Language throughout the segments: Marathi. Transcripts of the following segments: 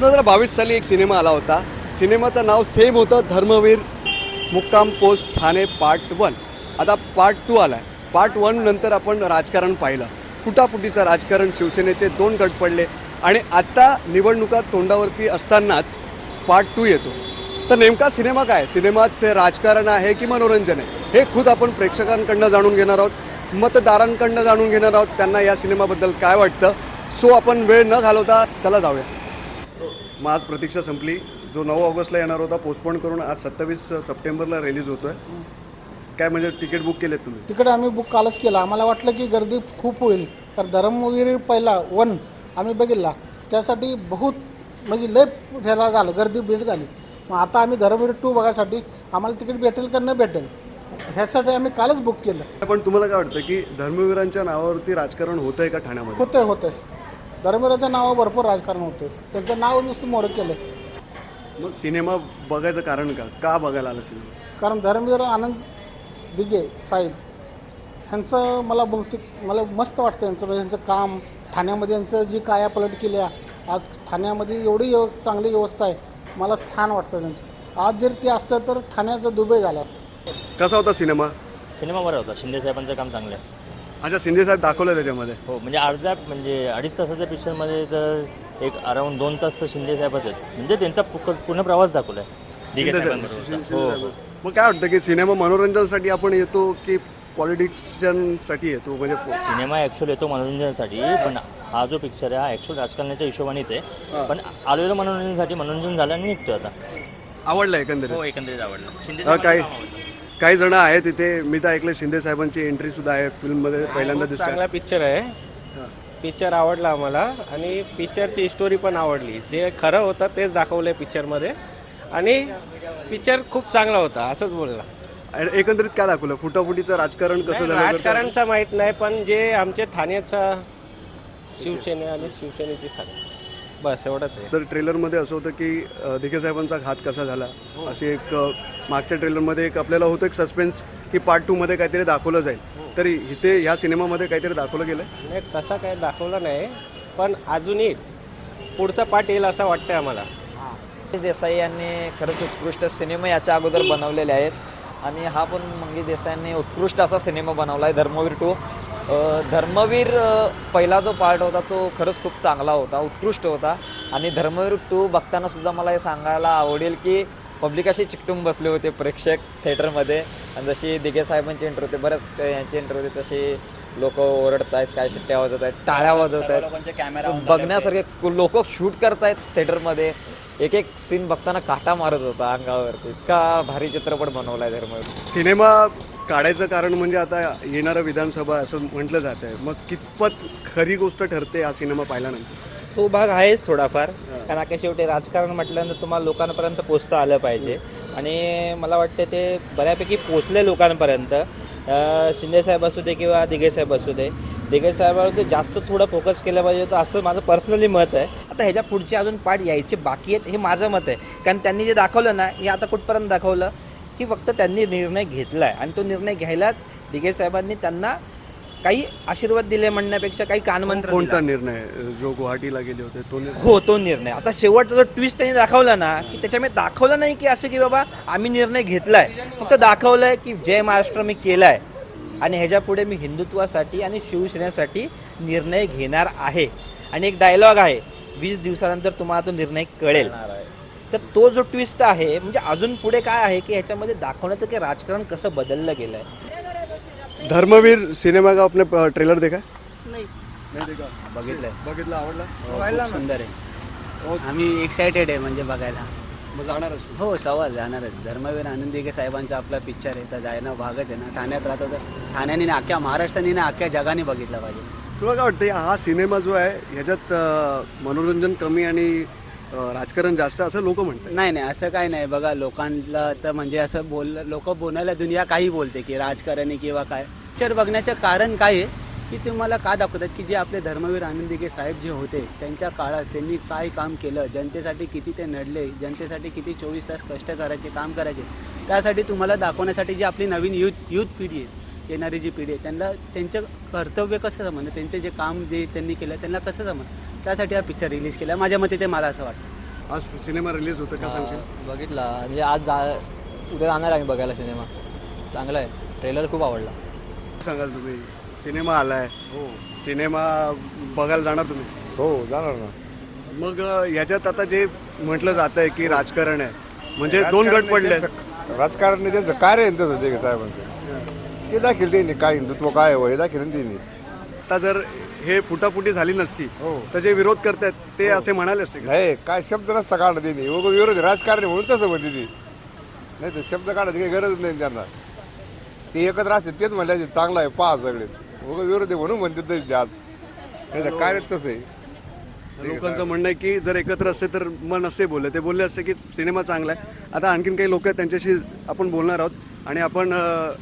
दोन हजार बावीस साली एक सिनेमा आला होता. सिनेमाचं नाव सेम होतं Dharmaveer Mukkam post Thane part one आता पार्ट टू आला आहे पार्ट वन नंतर आपण राजकारण पाहिलं. फुटाफुटीचं राजकारण शिवसेनेचे दोन गट पडले. आणि आत्ता निवडणुका तोंडावरती असतानाच पार्ट टू येतो. तर नेमका सिनेमा काय? सिनेमात ते राजकारण आहे की मनोरंजन आहे? हे खुद आपण प्रेक्षकांकडनं जाणून घेणार आहोत. मतदारांकडनं जाणून घेणार आहोत. त्यांना या सिनेमाबद्दल काय वाटतं? सो आपण वेळ न घालवता चला जाऊया. मग आज प्रतीक्षा संपली. जो नऊ ऑगस्टला येणार होता पोस्टपोन करून आज सत्तावीस सप्टेंबरला रिलीज होतोय. काय म्हणजे तिकीट बुक केलेत तुम्ही? तिकडे आम्ही बुक कालच केला. आम्हाला वाटलं की गर्दी खूप होईल. तर धर्मवीर पहिला वन आम्ही बघितला. त्यासाठी बहुत म्हणजे लय त्याला झालं गर्दी बीड झाली. मग आता आम्ही धर्मवीर टू बघायसाठी आम्हाला तिकीट भेटेल का न भेटेल ह्यासाठी आम्ही कालच बुक केलं. पण तुम्हाला काय वाटतं की धर्मवीरांच्या नावावरती राजकारण होतंय का ठाण्यामध्ये? होतंय होतंय. धर्मवीराच्या नावावर भरपूर राजकारण होते. त्यांचं नाव नुसतं मोरं केलं मग सिनेमा बघायचं कारण का? का बघायला आलं सिनेमा? कारण धर्मवीर आनंद दिगे साहेब ह्यांचं मला बहुतेक मला मस्त वाटतं यांचं म्हणजे यांचं काम ठाण्यामध्ये यांचं जी कायापलट केली आहे आज ठाण्यामध्ये एवढी व्यव चांगली व्यवस्था आहे. मला छान वाटतं त्यांचं. आज जर ते असतं तर ठाण्याचं दुबई झालं असतं. कसा होता सिनेमा? सिनेमा बरा होता. शिंदे साहेबांचं काम चांगलं आहे. अच्छा शिंदे साहेब दाखवलं त्याच्यामध्ये. हो म्हणजे अर्ध्या म्हणजे अडीच तासाच्या पिक्चरमध्ये तर एक अराऊंड दोन तास तर शिंदे साहेबच आहेत. म्हणजे त्यांचा पु- पूर्ण प्रवास दाखवला आहे दिघे शिंदे साहेबांबरोबरचा. हो हो. मग काय वाटतं की सिनेमा मनोरंजनासाठी आपण येतो की पॉलिटिशियनसाठी येतो? म्हणजे सिनेमा ॲक्च्युअल येतो मनोरंजनासाठी पण हा जो पिक्चर आहे हा ॲक्च्युअल राजकारणाच्या हिशोबानेच आहे. पण आलेलं मनोरंजनासाठी मनोरंजन झालं आणि निघतो आता. आवडलं एकंदरीत? हो एकंदरीत आवडलं. शिंदे अ, काही काही जण आहेत तिथे मी तर ऐकलं शिंदे साहेबांची एंट्री सुद्धा आहे. फिल्ममध्ये पहिल्यांदा दिसते चांगला पिक्चर आहे. पिक्चर आवडला आम्हाला. आणि पिक्चरची स्टोरी पण आवडली. जे खरं होतं तेच दाखवलं पिक्चरमध्ये आणि पिक्चर खूप चांगला होता असंच बोलला. एकंदरीत काय दाखवलं? फुटाफुटीचं राजकारण कसं झालं? राजकारणचा माहीत नाही पण जे आमचे ठाण्याचा शिवसेने आणि शिवसेनेची ठाणे. बस एवढंच आहे. तर ट्रेलरमध्ये असं होतं की दिघे साहेबांचा घात कसा झाला? अशी एक मागच्या ट्रेलरमध्ये एक आपल्याला होतं एक सस्पेन्स की पार्ट टूमध्ये काहीतरी दाखवलं जाईल. तरी इथे ह्या सिनेमामध्ये काहीतरी दाखवलं गेलं नाही तसा काही दाखवलं नाही पण अजूनही पुढचा पार्ट येईल असं वाटतंय आम्हाला. मंगेश देसाई यांनी खरंच उत्कृष्ट सिनेमे याच्या अगोदर बनवलेले आहेत. आणि हा पण मंगेश देसाईंनी उत्कृष्ट असा सिनेमा बनवला आहे धर्मवीर टू धर्मवीर पहिला जो पार्ट होता तो खरंच खूप चांगला होता उत्कृष्ट होता. आणि धर्मवीर टू बघताना सुद्धा मला हे सांगायला आवडेल की पब्लिक अशी चिकटून बसले होते प्रेक्षक थिएटरमध्ये. आणि जशी दिघे साहेबांची एंटर होते बऱ्याच काही यांची एंटर होते तशी लोक ओरडत आहेत काय शिट्ट्या वाजवत आहेत टाळ्या वाजवत आहेत बघण्यासारखे लोक शूट करतायत थिएटरमध्ये एक एक सीन बघताना काटा मारत होता अंगावरती. इतका भारी चित्रपट बनवला आहे धर्मवीर. सिनेमा काढायचं कारण म्हणजे आता येणारं विधानसभा असं म्हटलं जात आहे मग कितपत खरी गोष्ट ठरते हा सिनेमा पाहिल्यानंतर? तो भाग आहेच थोडाफार. कारण आता शेवटी राजकारण म्हटल्यानंतर तुम्हाला लोकांपर्यंत पोचता आलं पाहिजे. आणि मला वाटतं ते बऱ्यापैकी पोचले लोकांपर्यंत. अं, शिंदे साहेब असू दे किंवा दिघे साहेब असू दे. दिघे साहेबांवरती जास्त थोडं फोकस केलं पाहिजे तर असं माझं पर्सनली मत आहे. आता ह्याच्या पुढचे अजून पार्ट यायचे बाकी आहेत हे माझं मत आहे. कारण त्यांनी जे दाखवलं ना हे आता कुठपर्यंत दाखवलं? की फक्त त्यांनी निर्णय घेतला आहे आणि तो निर्णय घ्यायला दिघे साहेबांनी त्यांना काही आशीर्वाद दिले म्हणण्यापेक्षा काही कानमंत्र दिला. कोणता निर्णय? जो गुवाहाटीला गेले होते तो निर्णय? हो तो निर्णय. आता शेवटचा जो ट्विस्ट त्यांनी दाखवला ना की त्याच्यामध्ये दाखवलं नाही की असं की बाबा आम्ही निर्णय घेतलाय. फक्त दाखवलंय की जय महाराष्ट्र मी केलाय. आणि ह्याच्या पुढे मी हिंदुत्वासाठी आणि शिवसेनेसाठी निर्णय घेणार आहे. आणि एक डायलॉग आहे. वीस दिवसानंतर तुम्हाला तो निर्णय कळेल. तर तो जो ट्विस्ट आहे म्हणजे अजून पुढे काय आहे की ह्याच्यामध्ये दाखवण्याचं की राजकारण कसं बदललं गेलं आहे धर्मवीर सिनेमा का आपने ट्रेलर देखा बघितलंय बघितलं आवडला? खूप सुंदर आहे. आम्ही एक्सायटेड आहे म्हणजे बघायला. मग जाणारच तू. हो सवाल जाणारच धर्मवीर आनंद दिघे साहेबांचा आपला पिक्चर आहे. तर जायला भागच आहे ना. ठाण्यात राहतो तर ठाण्याने ना अख्ख्या महाराष्ट्राने ना अख्ख्या जगाने बघितला पाहिजे. तुला काय वाटतं हा सिनेमा जो आहे ह्याच्यात अ, मनोरंजन कमी आणि राजकारण जास्त असं लोक म्हणतात. नाही नाही असं काही नाही. बघा लोकांना तर म्हणजे असं बोल लोक बोलायला दुनिया काही बोलते की राजकारणी किंवा काय. पिक्चर बघण्याचं कारण काय आहे की तुम्हाला का दाखवतात की जे आपले धर्मवीर आनंद दिघे साहेब जे होते त्यांच्या काळात त्यांनी काय काम केलं जनतेसाठी किती ते नडले जनतेसाठी किती चोवीस तास कष्ट करायचे काम करायचे त्यासाठी तुम्हाला दाखवण्यासाठी जी आपली नवीन युथ युथ पिढी आहे येणारी जी पिढी आहे त्यांना त्यांचं कर्तव्य कसं समजणं त्यांचे जे काम जे त्यांनी केलं त्यांना कसं समजणं त्यासाठी हा पिक्चर रिलीज केला. माझ्या मते ते मला असं वाटतं. आज सिनेमा रिलीज होतं का सांगशील? बघितला. म्हणजे आज जा उद्या जाणार आम्ही बघायला सिनेमा. चांगला आहे. ट्रेलर खूप आवडला. सांगाल तुम्ही. सिनेमा आलाय. हो. सिनेमा बघायला जाणार तुम्ही? हो जाणार ना. मग अ, याच्यात आता जे म्हटलं जात आहे की राजकारण आहे. म्हणजे दोन गट पडले आहेत. राजकारण त्यांचं कार्य आहे ना तसं ते साहेबांचं. ते दाखील त्यांनी काय हिंदुत्व काय हो हे दाखील ना त्यांनी आता जर हे फुटाफुटी झाली नसती. हो. तर जे विरोध करतायत ते असे म्हणाले असते का? नाही काय शब्द नसता काढत त्यांनी उग विरोध राजकारण म्हणून तसं म्हणते ती. नाही तर शब्द काढायची काही गरज नाही त्यांना. ते एकत्र असते तेच म्हणले चांगलं आहे पहा सगळे. उग विरोध आहे म्हणून म्हणते तरी ते आज. नाही तर कार्य तसं आहे. लोकांचं म्हणणं आहे की जर एकत्र असते तर मन असते बोलले. ते बोलले असते की सिनेमा चांगला आहे. आता आणखीन काही लोक आहेत त्यांच्याशी आपण बोलणार आहोत. आणि आपण अ,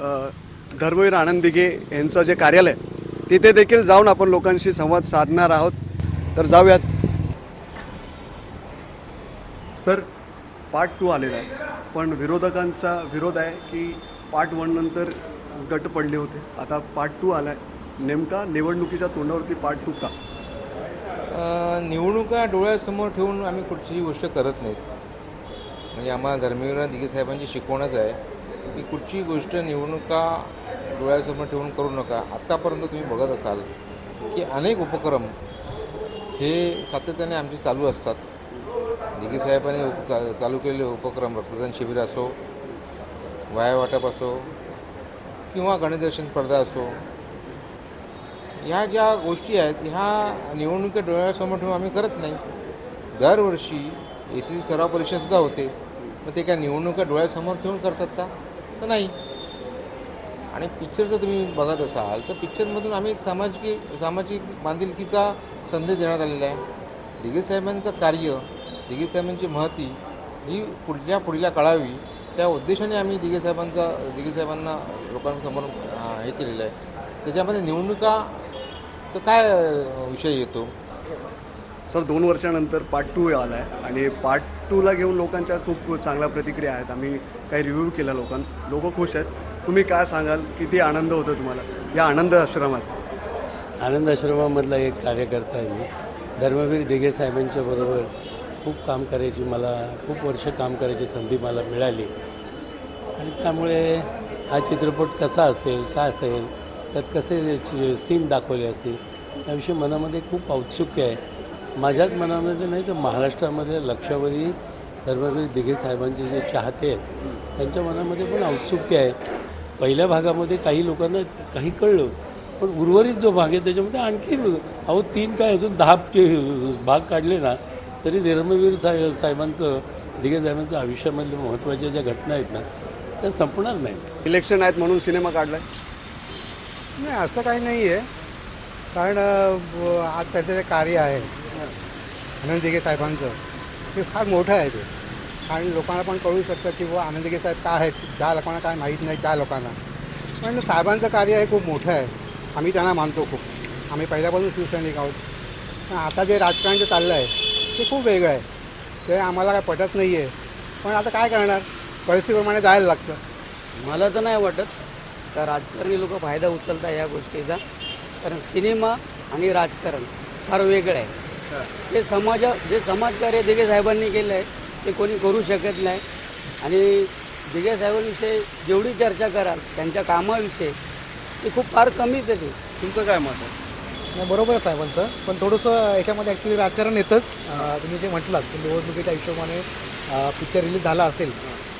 अ, धर्मवीर आनंद दिघे यांचं जे कार्यालय आहे, तिथे देखील जाऊन आपण लोकांशी संवाद साधणार आहोत. तर जाऊयात. सर पार्ट टू आलेला आहे. पण विरोधकांचा विरोध आहे की पार्ट वन नंतर गट पडले होते. आता पार्ट टू आला आहे नेमका निवडणुकीच्या तोंडावरती पार्ट टू का? निवडणुका डोळ्यासमोर ठेवून आम्ही कुठचीही गोष्ट करत नाहीत म्हणजे आम्हाला धर्मवीर दिघे साहेबांची शिकवणच आहे की कुठची गोष्ट निवडणुका डोळ्यासमोर ठेवून करू नका. आत्तापर्यंत तुम्ही बघत असाल की अनेक उपक्रम हे सातत्याने आमचे चालू असतात. दिगी साहेबांनी उप- चा- चालू केलेले उपक्रम रक्तदान शिबिर असो वाया वाटप असो किंवा गणेशदर्शन स्पर्धा असो ह्या ज्या गोष्टी आहेत ह्या निवडणुकीच्या डोळ्यासमोर ठेवून आम्ही करत नाही. दरवर्षी ए सी सी सराव परीक्षासुद्धा होते. मग ते काय निवडणुका डोळ्यासमोर ठेवून करतात का? तर नाही. आणि पिक्चर जर तुम्ही बघत असाल तर पिक्चरमधून आम्ही एक सामाजिक सामाजिक बांधिलकीचा संदेश देण्यात आलेला आहे. दिघे साहेबांचं कार्य दिगे साहेबांची महती ही पुढच्या पुढीला कळावी त्या उद्देशाने आम्ही दिघे साहेबांचा दिगे साहेबांना लोकांसमोर हे केलेलं आहे. त्याच्यामध्ये निवडणुकाचा काय विषय येतो? सर दोन वर्षानंतर पार्ट टू आला आहे आणि पार्ट टूला घेऊन लोकांच्या खूप चांगल्या प्रतिक्रिया आहेत. आम्ही काही रिव्ह्यू केला लोकां लोक खुश आहेत. तुम्ही काय सांगाल? किती आनंद होतो तुम्हाला या आनंद आश्रमात? आनंद आश्रमामधला एक कार्यकर्ता आहे मी. धर्मवीर दिघे साहेबांच्या बरोबर खूप काम करायची मला खूप वर्ष काम करायची संधी मला मिळाली. आणि त्यामुळे हा चित्रपट कसा असेल काय असेल त्यात कसे सीन दाखवले असतील त्याविषयी मनामध्ये खूप औत्सुक्य आहे. माझ्याच मनामध्ये नाही तर महाराष्ट्रामध्ये लक्षावधी धर्मवीर दिघे साहेबांचे जे चाहते आहेत त्यांच्या मनामध्ये पण औत्सुक्य आहे. पहिल्या भागामध्ये काही लोकांना काही कळलं पण उर्वरित जो भाग आहे त्याच्यामध्ये आणखी अहो तीन काय अजून दहा भाग काढले ना तरी धर्मवीर साहेब साहेबांचं दिघे साहेबांचं आयुष्यामधल्या महत्त्वाच्या ज्या घटना आहेत ना त्या संपणार नाहीत. इलेक्शन आहेत म्हणून सिनेमा काढलाय? नाही असं काही नाही आहे कारण आज त्याचं जे कार्य आहे आनंद दिघे साहेबांचं ते फार मोठं आहे ते. आणि लोकांना पण कळू शकतं की बुवा आनंद दिघे साहेब काय आहेत ज्या लोकांना काय माहीत नाही त्या लोकांना. पण साहेबांचं कार्य हे खूप मोठं आहे. आम्ही त्यांना मानतो खूप. आम्ही पहिल्यापासून शिवसैनिक आहोत. पण आता जे राजकारण जे चाललं आहे ते खूप वेगळं आहे. ते आम्हाला काय पटत नाही आहे पण आता काय करणार? परिस्थितीप्रमाणे जायला लागतं. मला तर नाही वाटत का राजकारणी लोक फायदा उचलतात या गोष्टीचा. कारण सिनेमा आणि राजकारण फार वेगळं आहे. जे समाजा जे समाजकार्य दिघे साहेबांनी केलं आहे ते कोणी करू शकत नाही. आणि दिघे साहेबांविषयी जेवढी चर्चा कराल त्यांच्या कामाविषयी ते खूप फार कमीच आहे ते. तुमचं काय मत आहे? नाही बरोबर आहे साहेबांचं. पण थोडंसं याच्यामध्ये ॲक्च्युली राजकारण येतंच. अं, तुम्ही जे म्हटलात की निवडणुकीच्या हिशोबाने पिक्चर रिलीज झाला असेल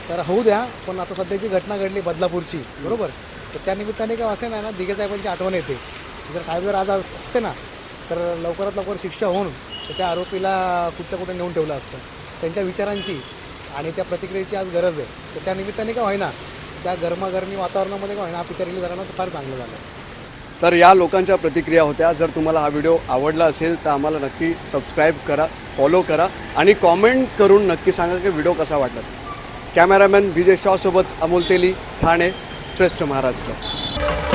तर होऊ द्या. पण आता सध्याची घटना घडली बदलापूरची बरोबर? तर त्या निमित्ताने काय असे नाही ना दिघे साहेबांची आठवण येते. जर साहेब जर आज अस- असते ना तर लवकरात लवकर शिक्षा होऊन तर त्या आरोपीला कुठच्या कुठे नेऊन ठेवलं असतं. त्यांच्या विचारांची आणि त्या प्रतिक्रियेची आज गरज आहे. तर त्या निमित्ताने का होईना त्या गरमागरमी वातावरणामध्ये का होईना हा पिक्चर रिलीज झाला फार चांगलं झालं. तर या लोकांच्या प्रतिक्रिया होत्या. जर तुम्हाला हा व्हिडिओ आवडला असेल तर आम्हाला नक्की सबस्क्राईब करा फॉलो करा आणि कॉमेंट करून नक्की सांगा की व्हिडिओ कसा वाटला. कॅमेरामॅन विजय शॉसोबत अमोल तेली ठाणे श्रेष्ठ महाराष्ट्र.